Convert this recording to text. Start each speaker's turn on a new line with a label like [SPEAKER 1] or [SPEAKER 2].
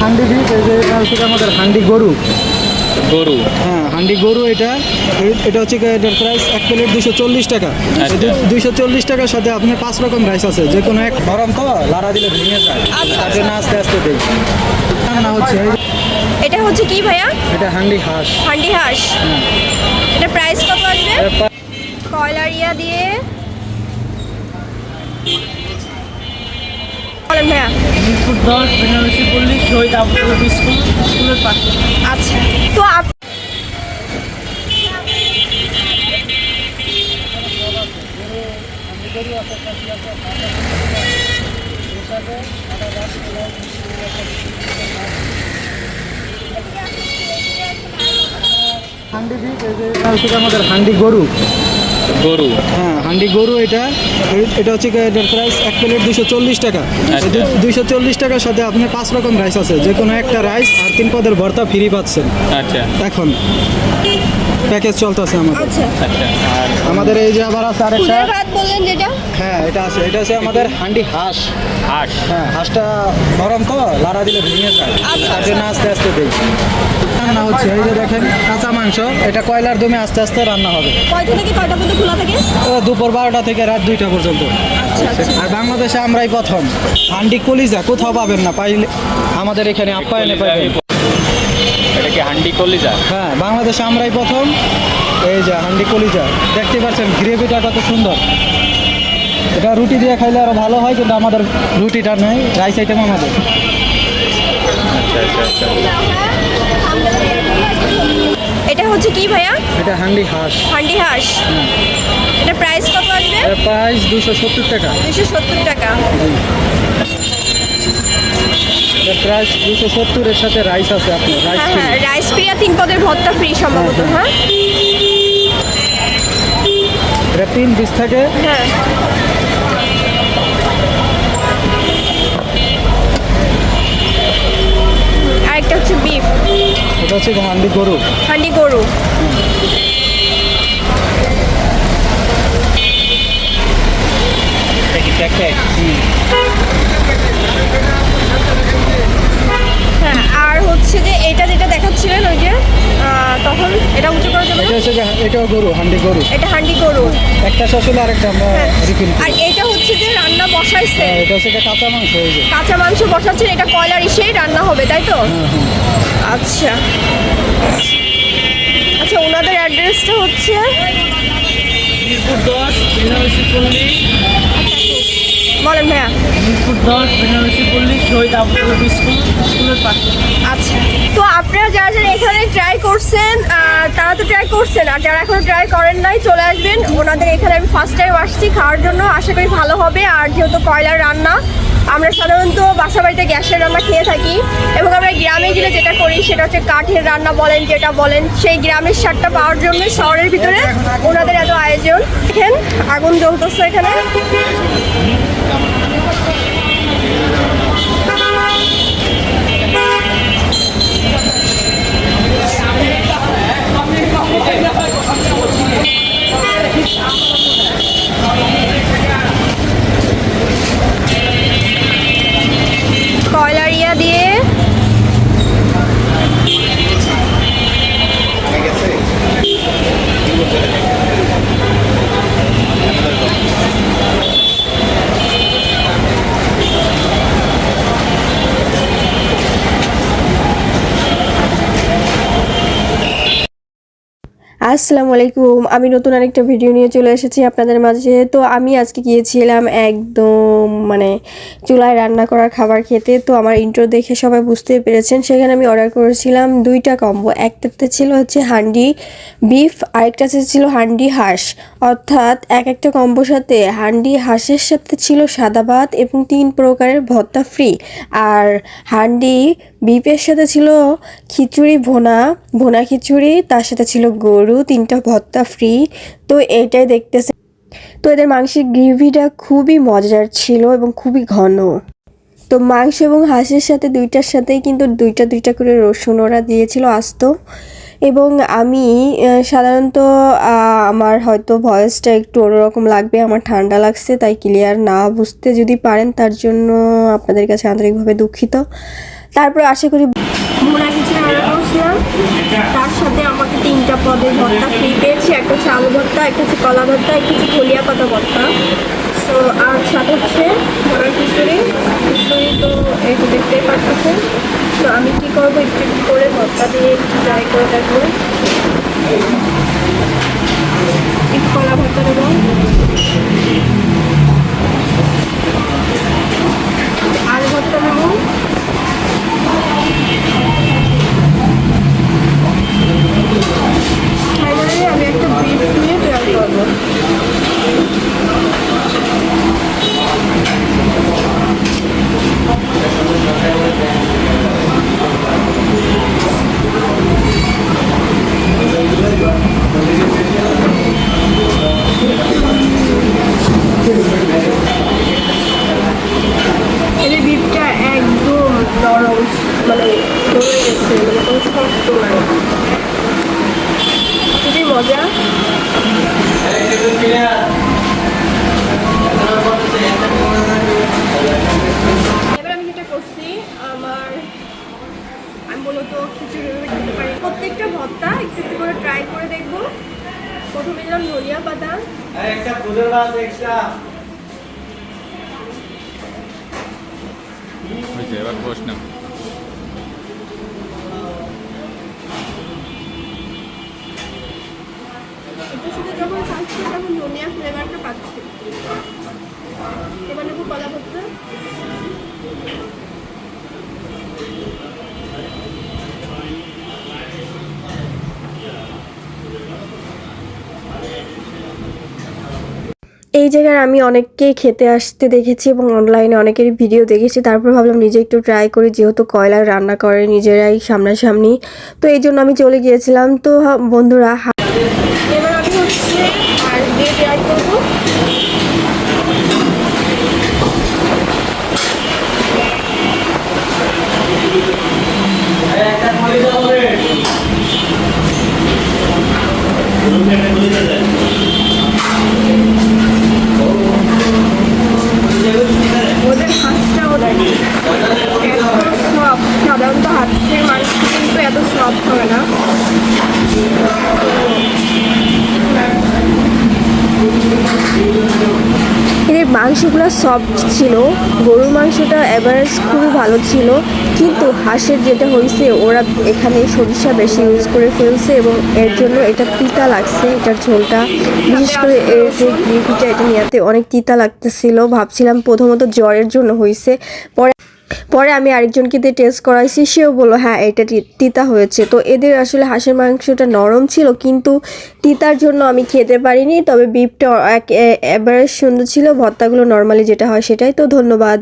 [SPEAKER 1] Handi bit এই যে এটা হচ্ছে আমাদের হান্ডি গরু।
[SPEAKER 2] গরু।
[SPEAKER 1] হ্যাঁ হান্ডি গরু এটা। এটা হচ্ছে এটার প্রাইস এক প্লেট দুশো চল্লিশ টাকা।
[SPEAKER 2] আচ্ছা।
[SPEAKER 1] দুইশো চল্লিশ টাকার সাথে আপনার পাঁচ রকম রাইস আছে যে কোনো এক। গরম তো লাড়া দিলে ভেঙে যায়। তার জন্য আস্তে আস্তে দিই। না হচ্ছে
[SPEAKER 3] এটা হচ্ছে কি ভাইয়া?
[SPEAKER 1] এটা হান্ডি হাঁস।
[SPEAKER 3] হান্ডি হাঁস। এটা প্রাইস কত আসবে?
[SPEAKER 1] এর পা-
[SPEAKER 3] কয়লার ইয়া দিয়ে বলেন ভাইয়া?
[SPEAKER 4] মিরপুর দশ বেনারসি পল্লী শহীদ আবুল স্কুল স্কুলের পাশে
[SPEAKER 3] আচ্ছা। তো
[SPEAKER 1] হান্ডি এই যে গিয়ে আমাদের হান্ডি গরু।
[SPEAKER 2] গরু?
[SPEAKER 1] হ্যাঁ হান্ডি গরু এটা। এটা হচ্ছে এটার প্রাইস এক প্লেট দুশো চল্লিশ টাকা।
[SPEAKER 2] দুশো
[SPEAKER 1] দুইশো চল্লিশ টাকার সাথে আপনার পাঁচ রকম রাইস আছে। যে কোনো একটা রাইস আর তিন পদের ভর্তা ফ্রি পাচ্ছেন।
[SPEAKER 2] আচ্ছা।
[SPEAKER 1] এখন। প্যাকেজ চলতেছে আমাদের।
[SPEAKER 3] আচ্ছা।
[SPEAKER 2] আচ্ছা আর
[SPEAKER 1] আমাদের এই যে আবার আছে আরেকটা।
[SPEAKER 3] বললেন যেটা?
[SPEAKER 1] হ্যাঁ এটা আছে। এটা আছে আমাদের হান্ডি হাঁস।
[SPEAKER 2] হাঁস।
[SPEAKER 1] হ্যাঁ হাঁসটা গরম তো লাড়া দিলে ভেঙে যায়। তার জন্য আস্তে আস্তে দিই। রান্না হচ্ছে। এই যে দেখেন কাঁচা মাংস। এটা কয়লার দমে আস্তে আস্তে রান্না হবে।
[SPEAKER 3] কয়টা থেকে কয়টা পর্যন্ত খোলা থাকে?
[SPEAKER 1] ও দুপুর বারোটা থেকে রাত দুইটা পর্যন্ত।
[SPEAKER 3] আচ্ছা আচ্ছা।
[SPEAKER 1] আর বাংলাদেশে আমরাই প্রথম। হান্ডি কলিজা কোথাও পাবেন না। পাইলে আমাদের এখানে আপ্যায়নে পাবেন
[SPEAKER 2] এটা কি হান্ডি কলিজা।
[SPEAKER 1] হ্যাঁ বাংলাদেশে আমরাই প্রথম। এই যে হান্ডি কলিজা দেখতে পাচ্ছেন গ্রেভিটা কত সুন্দর। এটা রুটি দিয়ে খাইলে আরও ভালো হয় কিন্তু আমাদের রুটিটা নেই রাইস আইটেম আমাদের।
[SPEAKER 2] আচ্ছা আচ্ছা আচ্ছা
[SPEAKER 3] এটা হচ্ছে কি ভাইয়া?
[SPEAKER 1] এটা হান্ডি হাঁস।
[SPEAKER 3] হান্ডি হাঁস। এটা প্রাইস কত আসবে?
[SPEAKER 1] প্রাইস দুশো সত্তর টাকা।
[SPEAKER 3] দুশো সত্তর টাকা।
[SPEAKER 1] প্রাইস দুশো সত্তরের সাথে রাইস আছে আপনার রাইস
[SPEAKER 3] হ্যাঁ হ্যাঁ রাইস ফ্রি আর তিন পদের ভর্তা ফ্রি সম্ভবত হ্যাঁ
[SPEAKER 1] এটা তিন পিস থাকে।
[SPEAKER 3] হ্যাঁ। আরেকটা হচ্ছে বিফ
[SPEAKER 1] এটা হচ্ছে হান্ডি গরু।
[SPEAKER 3] হান্ডি গরু।
[SPEAKER 2] প্যাকেট
[SPEAKER 3] হ্যাঁ আর হচ্ছে যে এটা যেটা দেখাচ্ছিলেন ওই যে তখন এটা উঁচু করা যাবে
[SPEAKER 1] এটা হচ্ছে যে এটাও গরু হান্ডি গরু।
[SPEAKER 3] এটা হান্ডি গরু।
[SPEAKER 1] একটা শ্বশুর আরেকটা আমরা
[SPEAKER 3] হ্যাঁ।
[SPEAKER 1] রিফিল
[SPEAKER 3] আর এটা হচ্ছে যে রান্না বসাইছে।
[SPEAKER 1] এটা হচ্ছে যে কাঁচা মাংস এই যে।
[SPEAKER 3] কাঁচা মাংস বসাচ্ছেন এটা কয়লার ইসেই রান্না হবে তাই তো? আচ্ছা। আচ্ছা ওনাদের অ্যাড্রেসটা হচ্ছে?
[SPEAKER 4] মিরপুর দশ
[SPEAKER 3] বলেন ভাইয়া।
[SPEAKER 4] মিরপুর দশ বেনারসি পল্লী শহীদ আবুল স্কুল স্কুলের পাশে।
[SPEAKER 3] আচ্ছা তো আপনারা যারা যারা এখানে ট্রাই করছেন তারা তো ট্রাই করছেন আর যারা এখনও ট্রাই করেন নাই চলে আসবেন। ওনাদের এখানে আমি ফার্স্ট টাইম আসছি খাওয়ার জন্য আশা করি ভালো হবে। আর যেহেতু কয়লার রান্না আমরা সাধারণত বাসা বাড়িতে গ্যাসের রান্না খেয়ে থাকি। এবং আমরা গ্রামে গেলে যেটা করি সেটা হচ্ছে কাঠের রান্না বলেন যেটা বলেন। সেই গ্রামের স্বাদটা পাওয়ার জন্য শহরের ভিতরে ওনাদের এত আয়োজন। দেখেন আগুন জ্বলতেছে এখানে। আসসালামু আলাইকুম। আমি নতুন আরেকটা ভিডিও নিয়ে চলে এসেছি আপনাদের মাঝে। তো আমি আজকে গিয়েছিলাম একদম মানে চুলায় রান্না করা খাবার খেতে। তো আমার ইন্ট্রো দেখে সবাই বুঝতে পেরেছেন। সেখানে আমি অর্ডার করেছিলাম দুইটা কম্বো একটাতে ছিল হচ্ছে হান্ডি বিফ আরেকটাতে ছিল হান্ডি হাঁস। অর্থাৎ এক একটা কম্বোর সাথে হান্ডি হাঁসের সাথে ছিল সাদা ভাত এবং তিন প্রকারের ভর্তা ফ্রি আর হান্ডি বিফের সাথে ছিল খিচুড়ি ভোনা ভোনা খিচুড়ি, তার সাথে ছিল গরু তিনটা ভর্তা ফ্রি তো এটাই দেখতেছে। তো এদের মাংসের গ্রেভিটা খুবই মজার ছিল এবং খুবই ঘন। তো মাংস এবং হাঁসের সাথে দুইটার সাথেই কিন্তু দুইটা দুইটা করে রসুন ওরা দিয়েছিল আস্ত। এবং আমি সাধারণত আমার হয়তো ভয়েসটা একটু অন্যরকম লাগবে, আমার ঠান্ডা লাগছে, তাই ক্লিয়ার না বুঝতে যদি পারেন, তার জন্য আপনাদের কাছে আন্তরিকভাবে দুঃখিত। তারপর আশা করি তার সাথে তিনটা পদের ভর্তা ফ্রি পেয়েছি। একটা হচ্ছে আলু ভর্তা, একটা হচ্ছে কলা ভর্তা, একটা হচ্ছে কলিয়া পাতা ভর্তা। তো আর সাথে হচ্ছে ধরার তো একটু দেখতেই পারতেছে তো আমি কী করব? একটু একটু করে ভর্তা দিয়ে একটু ট্রাই করে দেখব একটু কলা ভর্তা দেবো।
[SPEAKER 2] হয়েছে এবার প্রশ্ন।
[SPEAKER 3] এটার যখন খাচ্ছি তখন ধনিয়া ফ্লেভারটা পাচ্ছি। এই জায়গায় আমি অনেককেই খেতে আসতে দেখেছি এবং অনলাইনে অনেকের ভিডিও দেখেছি। তারপর ভাবলাম নিজে একটু ট্রাই করি, যেহেতু কয়লার রান্না করে নিজেরাই সামনাসামনি। তো এই জন্য আমি চলে গিয়েছিলাম। তো বন্ধুরা এবার আমি হচ্ছে আর দিয়ে ট্রাই করব ওদের হাঁসটা ওদের এত সফট সাধারণত হাঁসের মাংস কিন্তু এত সফট হয় না এদের মাংসগুলো সফট ছিল, গরুর মাংসটা অ্যাভারেজ খুবই ভালো ছিল, কিন্তু হাঁসের যেটা হয়েছে ওরা এখানে সরিষা বেশি ইউজ করে ফেলছে এবং এর জন্য এটা তিতা লাগছে, এটার ঝোলটা। বিশেষ করে এর যে গ্রেভিটা এটা নিয়ে অনেক তিতা লাগতেছিল। ভাবছিলাম প্রথমত জ্বরের জন্য হয়েছে পরে পরে আমি আরেকজনকে দিয়ে টেস্ট করাইছি, সেও বলল হ্যাঁ এটা তিতা হয়েছে। তো এদের আসলে হাঁসের মাংসটা নরম ছিল, কিন্তু তিতার জন্য আমি খেতে পারিনি, তবে বিপটা এবারে সুন্দর ছিল, ভর্তাগুলো নর্মালি যেটা হয় সেটাই। তো ধন্যবাদ।